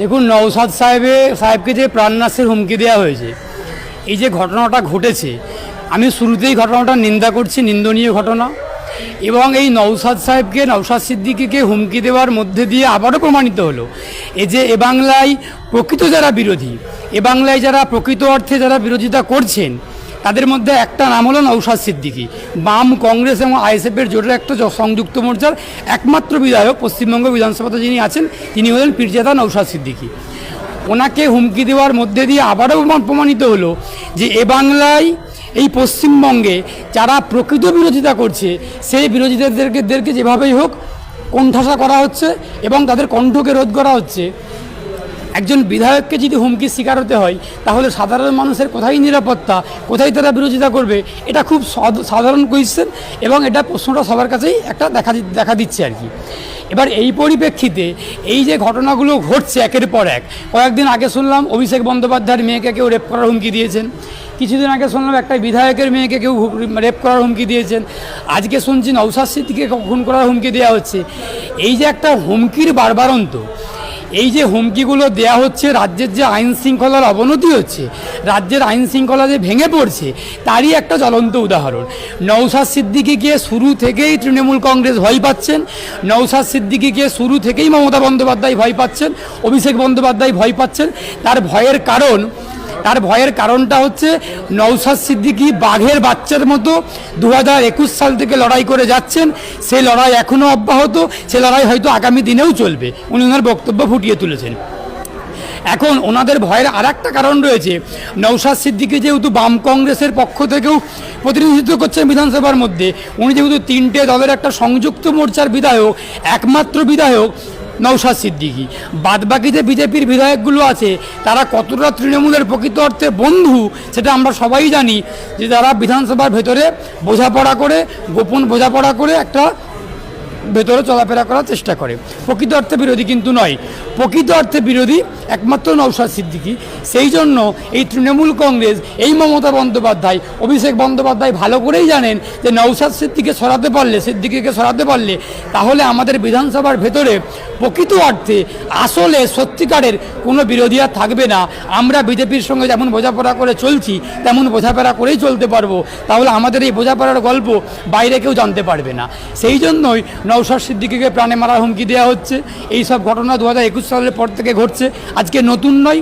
দেখুন নওসাদ সাহেবে, সাহেবকে যে প্রাণনাশের হুমকি দেওয়া হয়েছে, এই যে ঘটনাটা ঘটেছে, আমি শুরুতেই ঘটনাটা নিন্দা করছি, নিন্দনীয় ঘটনা, এবং এই নওসাদ সাহেবকে নওসাদ সিদ্দিকিকে হুমকি দেওয়ার মধ্যে দিয়ে আবারও প্রমাণিত হলো এ যে এ বাংলায় প্রকৃত যারা বিরোধী, এ বাংলায় যারা প্রকৃত অর্থে যারা বিরোধিতা করছেন তাদের মধ্যে একটা নাম হলো নৌসাদ সিদ্দিকী। বাম কংগ্রেস এবং আইএসএফের জোটের একটা সংযুক্ত মোর্চার একমাত্র বিধায়ক পশ্চিমবঙ্গ বিধানসভাতে যিনি আছেন, তিনি হলেন পীরজাদা নৌসাদ সিদ্দিকী। ওনাকে হুমকি দেওয়ার মধ্যে দিয়ে আবারও প্রমাণিত হলো যে এ বাংলায়, এই পশ্চিমবঙ্গে যারা প্রকৃত বিরোধিতা করছে, সেই বিরোধীদেরকে যেভাবেই হোক, কোণঠাসা করা হচ্ছে এবং তাদের কণ্ঠকে রোধ করা হচ্ছে। একজন বিধায়ককে যদি হুমকির শিকার হতে হয়, তাহলে সাধারণ মানুষের কোথায় নিরাপত্তা, কোথায় তারা বিরোধিতা করবে, এটা খুব সাধারণ কোয়েশ্চেন এবং এটা প্রশ্নটা সবার কাছেই একটা দেখা দেখা দিচ্ছে আর কি। এবার এই পরিপ্রেক্ষিতে এই যে ঘটনাগুলো ঘটছে একের পর এক, কয়েকদিন আগে শুনলাম অভিষেক বন্দ্যোপাধ্যায়ের মেয়েকে কেউ রেপ করার হুমকি দিয়েছেন। কিছুদিন আগে শুনলাম একটা বিধায়কের মেয়েকে কেউ রেপ করার হুমকি দিয়েছেন। আজকে শুনছি নৌসাদ সিদ্দিকে খুন করার হুমকি দেওয়া হচ্ছে। এই যে একটা হুমকির বারবারন্ত এই যে হুমকিগুলো দেয়া হচ্ছে, রাজ্যের যে আইন শৃঙ্খলার অবনতি হচ্ছে, রাজ্যের আইন শৃঙ্খলা যে ভেঙে পড়ছে, তারই একটা জ্বলন্ত উদাহরণ। নৌসাদ সিদ্দিকিকে শুরু থেকেই তৃণমূল কংগ্রেস ভয় পাচ্ছেন। নৌসাদ সিদ্দিকিকে শুরু থেকেই মমতা বন্দ্যোপাধ্যায় ভয় পাচ্ছেন, অভিষেক বন্দ্যোপাধ্যায় ভয় পাচ্ছেন। তার ভয়ের কারণ তার ভয়ের কারণটা হচ্ছে নৌসাদ সিদ্দিকি বাঘের বাচ্চার মতো দু হাজার একুশ সাল থেকে লড়াই করে যাচ্ছেন। সেই লড়াই এখনও অব্যাহত। সে লড়াই হয়তো আগামী দিনেও চলবে। উনি ওনার বক্তব্য ফুটিয়ে তুলেছেন। এখন ওনাদের ভয়ের আর একটা কারণ রয়েছে। নৌসাদ সিদ্দিকি যেহেতু বাম কংগ্রেসের পক্ষ থেকেও প্রতিনিধিত্ব করছেন বিধানসভার মধ্যে, উনি যেহেতু তিনটে দলের একটা সংযুক্ত মোর্চার বিধায়ক, একমাত্র বিধায়ক নৌসাদ সিদ্দিকি। বাদবাকি যে বিজেপির বিধায়কগুলো আছে, তারা কতটা তৃণমূলের প্রকৃত অর্থে বন্ধু সেটা আমরা সবাই জানি যে তারা বিধানসভার ভেতরে বোঝাপড়া করে, গোপন বোঝাপড়া করে একটা ভেতরে চলাফেরা করার চেষ্টা করে। প্রকৃত অর্থে বিরোধী কিন্তু নয়। প্রকৃত অর্থে বিরোধী একমাত্র নৌসাদ সিদ্দিকী। সেই জন্য এই তৃণমূল কংগ্রেস, এই মমতা বন্দ্যোপাধ্যায়, অভিষেক বন্দ্যোপাধ্যায় ভালো করেই জানেন যে নৌসাদ সিদ্দিকে সরাতে পারলে, সিদ্দিকিকে সরাতে পারলে, তাহলে আমাদের বিধানসভার ভেতরে প্রকৃত অর্থে আসলে সত্যিকারের কোনো বিরোধী আর থাকবে না। আমরা বিজেপির সঙ্গে যেমন বোঝাপড়া করে চলছি, তেমন বোঝাপড়া করেই চলতে পারব। তাহলে আমাদের এই বোঝাপড়ার গল্প বাইরে কেউ জানতে পারবে না। সেই জন্যই নৌসাদ সিদ্দিকিকে প্রাণে মারার হুমকি দেওয়া হচ্ছে। এই সব ঘটনা দু হাজার একুশ সালের পর থেকে ঘটছে। আজকে নতুন নয়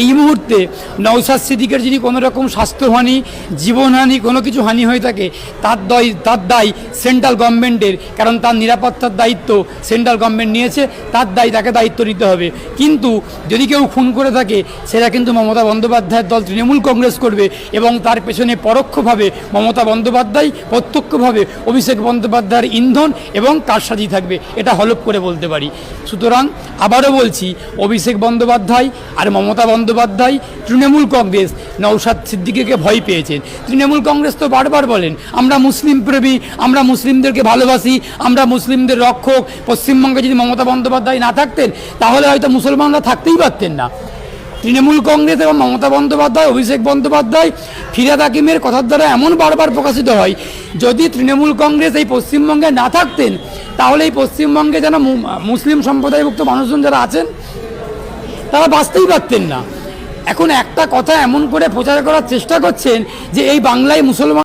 এই মুহূর্তে নৌসাদ সিদ্দিকের যদি কোনো রকম স্বাস্থ্যহানি জীবনহানি কোনো কিছু হানি হয়ে থাকে, তার দায় তার দায় সেন্ট্রাল গভর্নমেন্টের কারণ তার নিরাপত্তার দায়িত্ব সেন্ট্রাল গভর্নমেন্ট নিয়েছে, তার দায় তাকে দায়িত্ব নিতে হবে। কিন্তু যদি কেউ খুন করে থাকে, সেটা কিন্তু মমতা বন্দ্যোপাধ্যায়ের দল তৃণমূল কংগ্রেস করবে এবং তার পেছনে পরোক্ষভাবে মমতা বন্দ্যোপাধ্যায়, প্রত্যক্ষভাবে অভিষেক বন্দ্যোপাধ্যায়ের ইন্ধন এবং কারসাজি থাকবে, এটা হলপ করে বলতে পারি। সুতরাং আবারও বলছি, অভিষেক বন্দ্যোপাধ্যায় আর মমতা বন্দ্যোপাধ্যায় তৃণমূল কংগ্রেস। নৌসাদ সিদ্দিকিকে ভয় পেয়েছেন। তৃণমূল কংগ্রেস তো বারবার বলেন, আমরা মুসলিম প্রেমী, আমরা মুসলিমদেরকে ভালোবাসি, আমরা মুসলিমদের রক্ষক। পশ্চিমবঙ্গে যদি মমতা বন্দ্যোপাধ্যায় না থাকতেন, তাহলে হয়তো মুসলমানরা থাকতেই পারতেন না। তৃণমূল কংগ্রেস এবং মমতা বন্দ্যোপাধ্যায়, অভিষেক বন্দ্যোপাধ্যায়, ফিরাদ হাকিমের কথার দ্বারা এমন বারবার প্রকাশিত হয়, যদি তৃণমূল কংগ্রেস এই পশ্চিমবঙ্গে না থাকতেন, তাহলে এই পশ্চিমবঙ্গে যেন মুসলিম সম্প্রদায়ভুক্ত মানুষজন যারা আছেন তারা বাঁচতেই পারতেন না। এখন একটা কথা এমন করে প্রচার করার চেষ্টা করছেন যে এই বাংলায় মুসলমান